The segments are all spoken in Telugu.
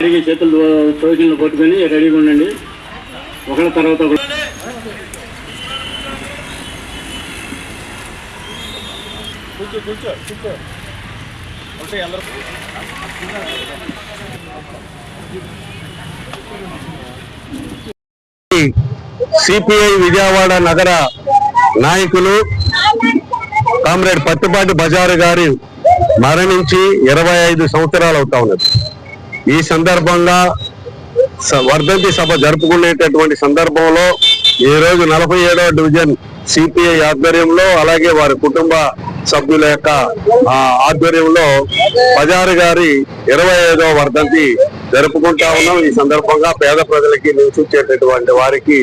రెడీగా చేతులు సోషన్లు పట్టుకొని రెడీగా ఉండండి. ఒకళ్ళ తర్వాత ఒకళ్ళు కూర్చో కూర్చో కూర్చో. ఉంటాయి అందరూ సిపిఐ విజయవాడ నగర నాయకులు కామ్రేడ్ పత్తిపాటి బజారు గారి మరణించి ఇరవై ఐదు సంవత్సరాలు అవుతా ఉన్నది. ఈ సందర్భంగా స- వర్ధంతి సభ జరుపుకునేటటువంటి సందర్భంలో ఈ రోజు నలభై ఏడవ డివిజన్ సిపిఐ ఆధ్వర్యంలో అలాగే వారి కుటుంబ సభ్యుల యొక్క ఆ, ఆధ్వర్యంలో బజారు గారి ఇరవై ఐదవ వర్ధంతి జరుపుకుంటా ఉన్నాం. ఈ సందర్భంగా పేద ప్రజలకి నివసించేటటువంటి వారికి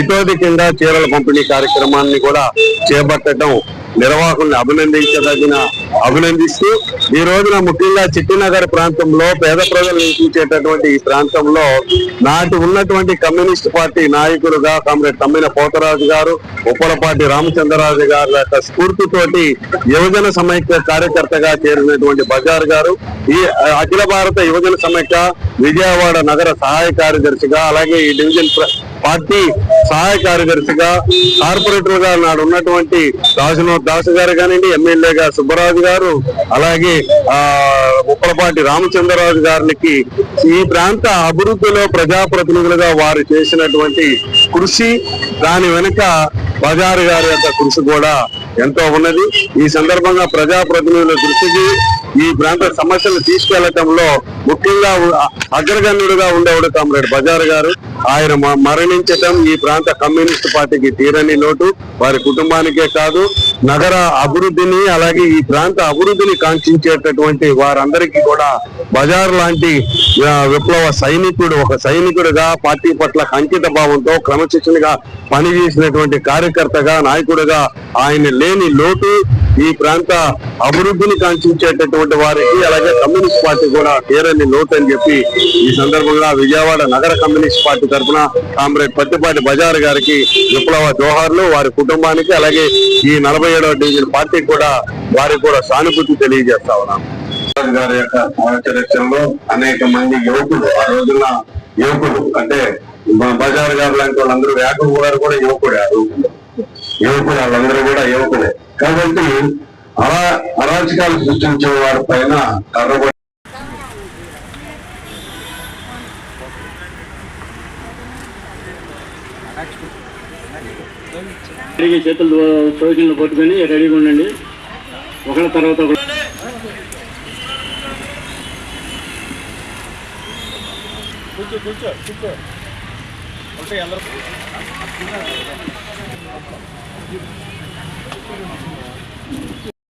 ఇతోది కింద చీరల పంపిణీ కార్యక్రమాన్ని కూడా చేపట్టడం నిర్వాహకుల్ని అభినందించదగిన అభినందిస్తూ ఈ రోజున ముఖ్యంగా చిట్టినగర్ ప్రాంతంలో పేద ప్రజలు నివసించేటటువంటి ఈ ప్రాంతంలో నాటి ఉన్నటువంటి కమ్యూనిస్ట్ పార్టీ నాయకులుగా కామ్రేడ్ తమ్మిన పోతరాజు గారు ఉప్పలపాటి రామచంద్రరాజు గారి యొక్క స్ఫూర్తితోటి యువజన సమైక్య కార్యకర్తగా చేరినటువంటి బజార్ గారు ఈ అఖిల భారత యువజన సమైక్య విజయవాడ నగర సహాయ కార్యదర్శిగా అలాగే ఈ డివిజన్ పార్టీ సహాయ కార్యదర్శిగా కార్పొరేటర్గా నాడు ఉన్నటువంటి దాసునో దాసు గారు కానివ్వండి ఎమ్మెల్యేగా సుబ్బరాజు గారు అలాగే ఆ ఉప్పలపాటి రామచంద్రరాజు గారికి ఈ ప్రాంత అభివృద్ధిలో ప్రజాప్రతినిధులుగా వారు చేసినటువంటి కృషి దాని వెనుక బజారు గారి యొక్క కృషి కూడా ఎంతో ఉన్నది. ఈ సందర్భంగా ప్రజాప్రతినిధుల దృష్టికి ఈ ప్రాంత సమస్యలు తీసుకెళ్ళటంలో ముఖ్యంగా అగ్రగణ్యుడుగా ఉండేవాడు కామ్రేడ్ బజార్ గారు. ఆయన మరణించటం ఈ ప్రాంత కమ్యూనిస్ట్ పార్టీకి తీరని లోటు వారి కుటుంబానికే కాదు నగర అభివృద్ధిని అలాగే ఈ ప్రాంత అభివృద్ధిని కాంక్షించేటటువంటి వారందరికీ కూడా బజార్ లాంటి విప్లవ సైనికుడు ఒక సైనికుడిగా పార్టీ పట్ల అంకిత భావంతో క్రమశిక్షణగా పనిచేసినటువంటి కార్యకర్తగా నాయకుడిగా ఆయన లేని లోటు. ఈ ప్రాంత అభివృద్ధిని కాంక్షించేటటువంటి వారికి అలాగే కమ్యూనిస్ట్ పార్టీ కూడా తీరని లోటు అని చెప్పి ఈ సందర్భంగా విజయవాడ నగర కమ్యూనిస్ట్ పార్టీ తరఫున కామ్రేడ్ పత్తిపాటి బజార్ గారికి విప్లవ జోహార్లు వారి కుటుంబానికి అలాగే ఈ నలభై ఏడవ డివిజన్ పార్టీకి కూడా వారికి కూడా సానుభూతి తెలియజేస్తా ఉన్నాం. గారి యొక్క మార్గదర్శనంలో అనేక మంది యువకులు ఆ రోజున యువకులు అంటే బజార్ గారు లాంటి వాళ్ళందరూ యాకబ్ గారు కూడా యువకుడే ఆ యువకులు వాళ్ళందరూ కూడా యువకులే. కాబట్టి అలా అరాచకాలు సృష్టించే వారి పైన కర్రబడి రెడీగా చేతులు సోషన్లు పట్టుకొని రెడీగా ఉండండి. ఒకళ్ళ తర్వాత కూర్చో కూర్చో కూర్చో. అందరూ すごい。